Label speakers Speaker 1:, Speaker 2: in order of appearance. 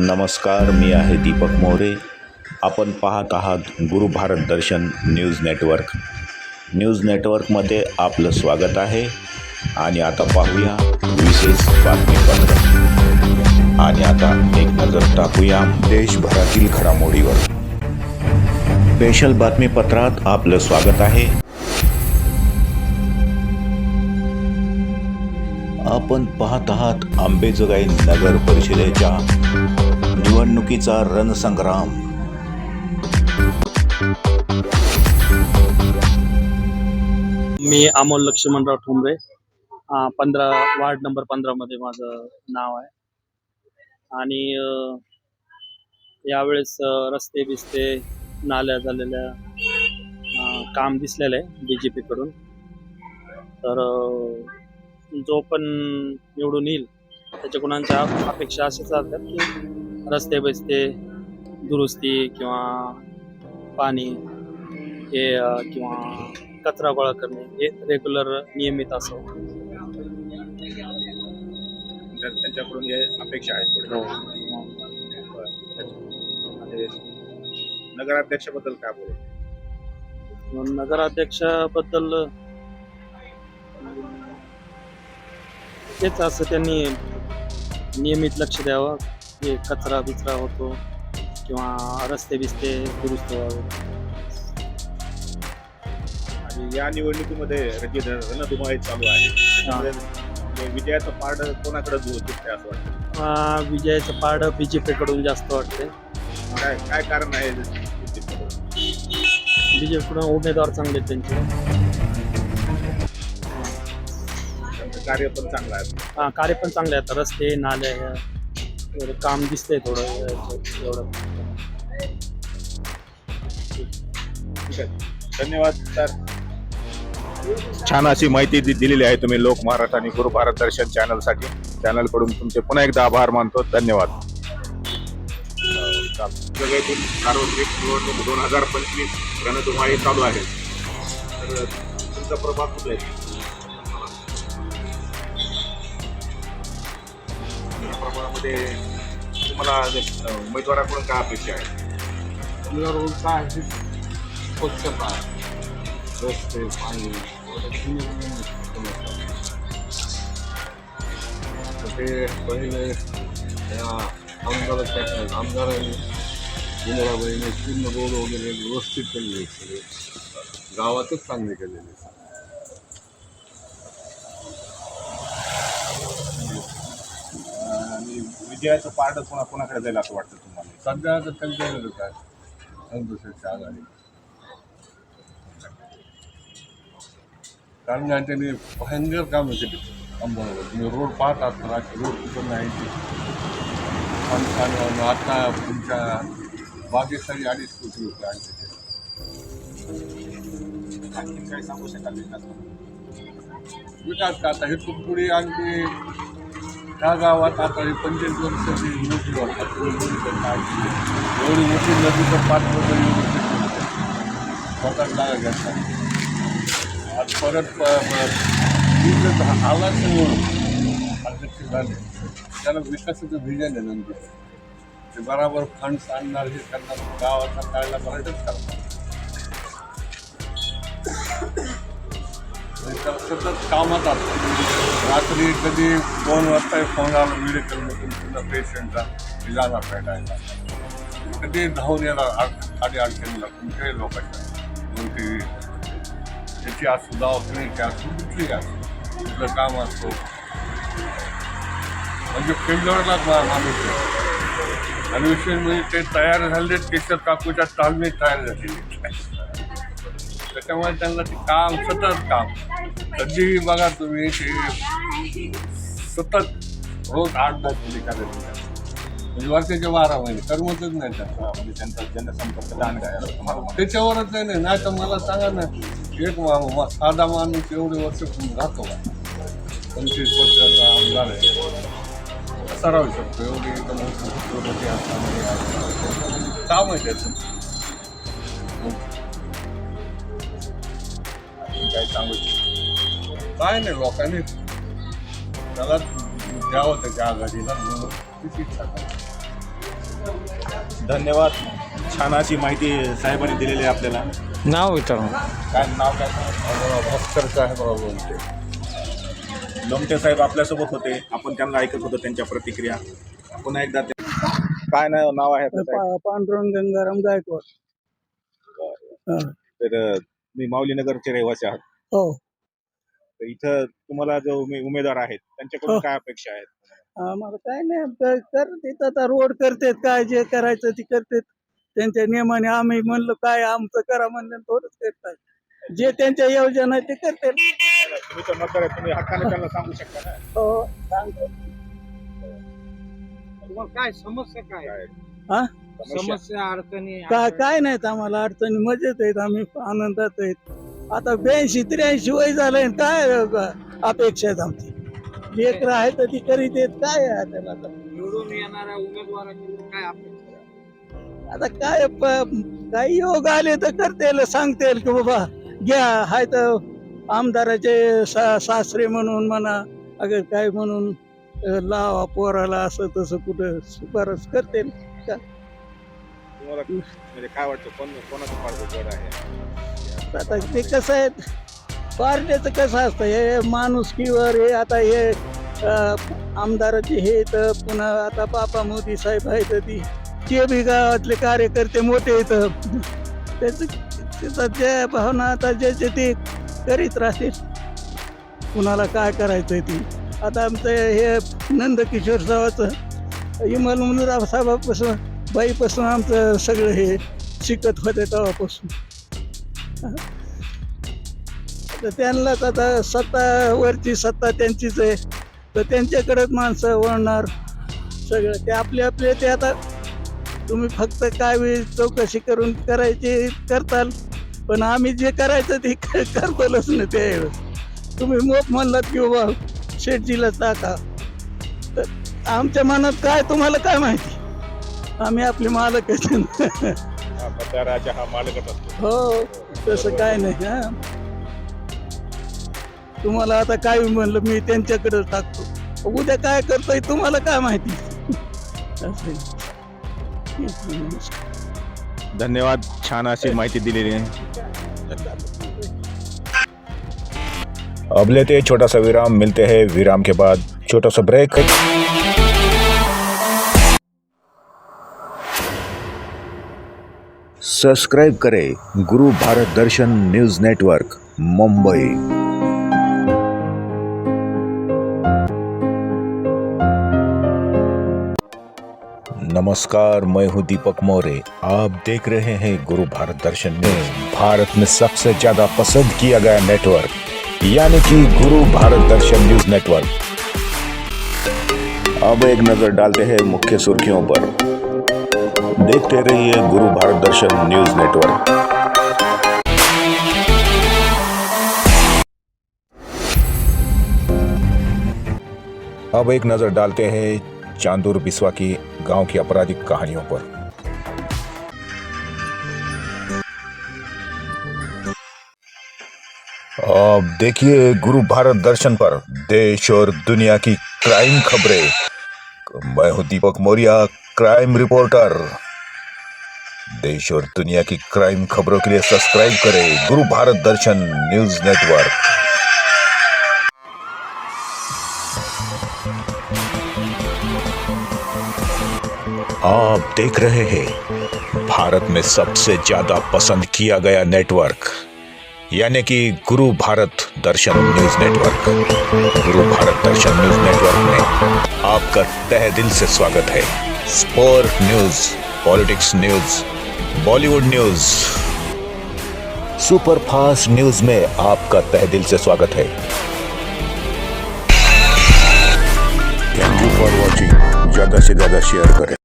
Speaker 1: नमस्कार मी आहे दीपक मोरे. आपण पाहत आहात Guru Bharat Darshan news network. News नेटवर्कमध्ये आपलं स्वागत आहे आणि आता पाहूया विशेष बातमीपत्र. आणि आता एक नजर टाकूया देशभरातील घडामोडीवर. स्पेशल बातमीपत्रात आपलं स्वागत आहे. आपण पाहत आहात आंबेजोगाई नगर परिषदेच्या निवडणुकीचा रणसंग्राम.
Speaker 2: मी अमोल लक्ष्मणराव ठोंबरे. पंधरा वार्ड नंबर पंधरामध्ये माझं नाव आहे. आणि यावेळेस रस्ते बिस्ते नाल्या झालेल्या काम दिसलेलं आहे डी जी पीकडून तर जो पण निवडून येईल त्याच्या गुणांच्या अपेक्षा अशाच असतात की रस्ते बिस्ते दुरुस्ती किंवा पाणी हे किंवा कचरा गोळा करणे हे रेग्युलर नियमित
Speaker 3: तर त्यांच्याकडून हे अपेक्षा आहेत
Speaker 2: हो.
Speaker 3: आणि नगराध्यक्षाबद्दल काय बोलू?
Speaker 2: नगराध्यक्षाबद्दल तेच असं त्यांनी नियमित लक्ष द्यावं. की कचरा बिचरा होतो किंवा रस्ते बिस्ते दुरुस्त व्हावे.
Speaker 3: आणि या निवडणुकीमध्ये जे रणधुमाळी चालू आहे. म्हणजे विजयाचं पारड कोणाकडे होते असं वाटतं
Speaker 2: अं, विजयाचं पारडं बी जे पीकडून जास्त वाटते
Speaker 3: काय काय कारण आहे
Speaker 2: बी जे पीकडून उमेदवार चांगले आहेत त्यांचे.
Speaker 3: त्यांचं कार्य पण चांगलं आहे.
Speaker 2: हा कार्य पण चांगले आहेत. रस्ते नाल्या काम दिसतंय थोडं एवढं.
Speaker 3: ठीक आहे धन्यवाद सर. छान अशी माहिती दि- दिलेली आहे तुम्ही लोक महाराष्ट्र आणि गुरु भारत दर्शन चॅनलसाठी. चॅनलकडून तुमचे पुन्हा एकदा आभार मानतो. धन्यवाद. जगातील सार्वत्रिक निवडणूक दोन हजार पंचवीस रणधुमाळी चालू आहे. तर तुमचा प्रभाव कुठे आहे? या प्रभावामध्ये तुम्हाला उमेदवाराकडून काय अपेक्षा आहे?
Speaker 4: उमेदवार काय आहे? स्वच्छता रस्ते पाणी ते पहिले या आमदाराच्या आमदारांनी इंदिराबाईने पूर्ण रोड वगैरे व्यवस्थित केलेले सगळे. गावातच चांगले केलेले आहेत.
Speaker 3: आणि विजयाचं पारड कोणा कोणाकडे जाईल असं वाटतं तुम्हाला?
Speaker 4: सध्या तर त्यांच्याकडेच आहे संतोषाची आघाडी कारण का त्यांनी भयंकर कामं केली अंबावर तुम्ही रोड पाहत असताना रोड कुठं नाही आणि आता तुमच्या बागेसाठी अडीच कोटी रुपये आणले ते.
Speaker 3: आणखी काय सांगू शकाल विकासाबद्दल?
Speaker 4: विकास का आता? हे पुढे आणखी त्या गावात आता हे पंचवीस वर्षाची मोठी वाटतात एवढी मोठी नदीचं पाच वगैरे स्वतः जागा घेतला. आज परत प- प- आलाच म्हणून अध्यक्ष झाले. त्याला विकासाचं व्हिजन आहे नंतर. ते बराबर फंड्स आणणार हे करणार गावाचा काढला बराटच करणार. सतत कामात असतात रात्री कधी दोन वाजता फोन आला मेडिकलमधून तुमचा पेशंटचा की जाणार भेटायला कधी धावून येणार खाली आडी अडचणीला कुठल्याही लोकांच्या मग ती त्याची असू दवाखान्याची असू कुठली असू कुठलं काम असतो म्हणजे फिल्डवरलाच माणूस आणि विशेष म्हणजे ते तयार झाले केशर काकूच्या तालमीत तयार झालेले. त्याच्यामुळे त्यांना ते काम सतत काम. कधीही बघा तुम्ही ते सतत रोज आठ दहा किलो करायचे. म्हणजे वर्षाचे बारा महिने करमतच नाही त्यांना
Speaker 3: म्हणजे त्यांचा जनसंपर्क दांड आहे.
Speaker 4: त्याच्यावरच नाही ना नाही तर मला सांगा ना एक मा- साधा माणूस एवढे वर्ष राहतो? पंचवीस वर्षाचा आमदार आहे. कसा राहू शकतो? एवढी एकदम काम आहे. त्याचं
Speaker 3: काय सांगू? शकतो
Speaker 4: काय नाही लोकांनी त्याला द्यावं त्याच्या आघाडीला. तिची इच्छा
Speaker 3: धन्यवाद. छान अशी माहिती साहेबांनी दिलेली आहे आपल्याला.
Speaker 5: नाव विचारा.
Speaker 3: काय नाव काय?
Speaker 4: भास्कर साहेबराव लोणचे
Speaker 3: लोमटे. साहेब आपल्यासोबत होते. आपण त्यांना ऐकत होतो त्यांच्या प्रतिक्रिया. पुन्हा एकदा ते- काय नाव नाव आहे आपलं साहेब?
Speaker 6: पांडुरंग गंगाराम गायकवाड. हा.
Speaker 3: तर तुम्ही माऊली नगरचे रहिवासी आहात.
Speaker 6: हो.
Speaker 3: तर इथं तुम्हाला जो उमे- उमेदवार आहेत त्यांच्याकडून
Speaker 6: हो.
Speaker 3: काय अपेक्षा आहेत?
Speaker 6: आम्हाला काय नाही क- करतात आता रोड करतात काय जे करायचं ते करतात. त्यांच्या नियमाने आम्ही म्हणलो काय आमचं करा म्हणलं थोडंच करतात जे त्यांच्या योजना आहे ते करतात.
Speaker 3: तुम्ही तर मतदार तुम्ही हक्काने त्यांना सांगू शकता ना?
Speaker 6: हो सांगतो.
Speaker 5: काय समस्या काय?
Speaker 6: हा?
Speaker 3: समस्या?
Speaker 5: समस्या अडचणी
Speaker 6: काय काय नाहीत आम्हाला अडचणी मजेत आहेत आम्ही आनंदात आहेत. आता ब्याऐंशी त्र्याऐंशी वय झालंय काय अपेक्षा आहेत आमची लेकरं आहे तर ती करीत आहेत काय आहे त्याला आता?
Speaker 5: निवडून येणाऱ्या उमेदवारांकडून काय अपेक्षा आहे?
Speaker 6: आता काय प- काही योग आले तर करतील सांगतील की बाबा घ्या हाय तर आमदाराचे सा सासरे म्हणून म्हणा अगर काय म्हणून अ, लावा पोराला असं तसं कुठं शिफारस
Speaker 3: तुम्हाला म्हणजे काय वाटतं कोण कोणाचं आहे
Speaker 6: आता ते कसं आहे पार्ट्याचं कसं असतं हे माणुसकीवर हे आता हे आमदाराचे हे तर पुन्हा आता बापा मोदी साहेब आहे तर ती ते बी गावातले कार्यकर्ते मोठे आहेत त्याचं त्याचा जे भावना आता ज्याचे ते करीत राहतील. कुणाला काय करायचं ती. आता आमचं हे नंदकिशोर साहेबाचं इमल मुलराव साहेबापासून बाईपासून आमचं सगळं हे शिकत होते तेव्हापासून. तर त्यांनाच आता सत्ता वरची सत्ता त्यांचीच आहे. तर त्यांच्याकडेच माणसं वळणार सगळं. ते आपले आपले ते आता तुम्ही फक्त काय वेळ चौकशी करून करायची करताल. पण आम्ही जे करायचं ते करतालच नाही त्यावेळेस. तुम्ही मोप म्हणलात की बाबा शेटजीला टाका. तर आमच्या मनात काय तुम्हाला काय माहिती? आम्ही आपले मालक आहेत हो. तसं काय नाही हा. तुम्हाला आता काय म्हणलं मी त्यांच्याकडे टाकतो. उद्या काय करतोय तुम्हाला काय माहिती? असं आहे.
Speaker 3: धन्यवाद छान अशी माहिती दिलेली आहे. अब लेते हैं छोटा सा विराम मिलते हैं विराम के बाद छोटा सा ब्रेक
Speaker 1: सब्सक्राइब करें गुरु भारत दर्शन न्यूज़ नेटवर्क, मुंबई। नमस्कार, मैं हूँ दीपक मौर्य। आप देख रहे हैं गुरु भारत दर्शन न्यूज़। भारत में सबसे ज़्यादा पसंद किया गया नेटवर्क, यानी कि गुरु भारत दर्शन न्यूज़ नेटवर्क। अब एक नज़र डालते हैं मुख्य सुर्खियों पर। देखते रहिए गुरु भारत दर्शन न्यूज़ नेटवर्क। अब एक नज़र डालते हैं चांदूर बिस्वा की गाँव की आपराधिक कहानियों पर। अब देखिए गुरु भारत दर्शन पर देश और दुनिया की क्राइम खबरें। मैं हूँ दीपक मौर्या, क्राइम रिपोर्टर। देश और दुनिया की क्राइम खबरों के लिए सब्सक्राइब करें गुरु भारत दर्शन न्यूज़ नेटवर्क। आप देख रहे हैं, भारत में सबसे ज़्यादा पसंद किया गया नेटवर्क, यानी कि गुरु भारत दर्शन न्यूज़ नेटवर्क। गुरु भारत दर्शन न्यूज़ नेटवर्क में आपका तहे दिल से स्वागत है। Sport news, politics news Bollywood news. Super fast news में आपका तह दिल से स्वागत है। थैंक यू फॉर वॉचिंग ज़्यादा से ज़्यादा शेयर करें।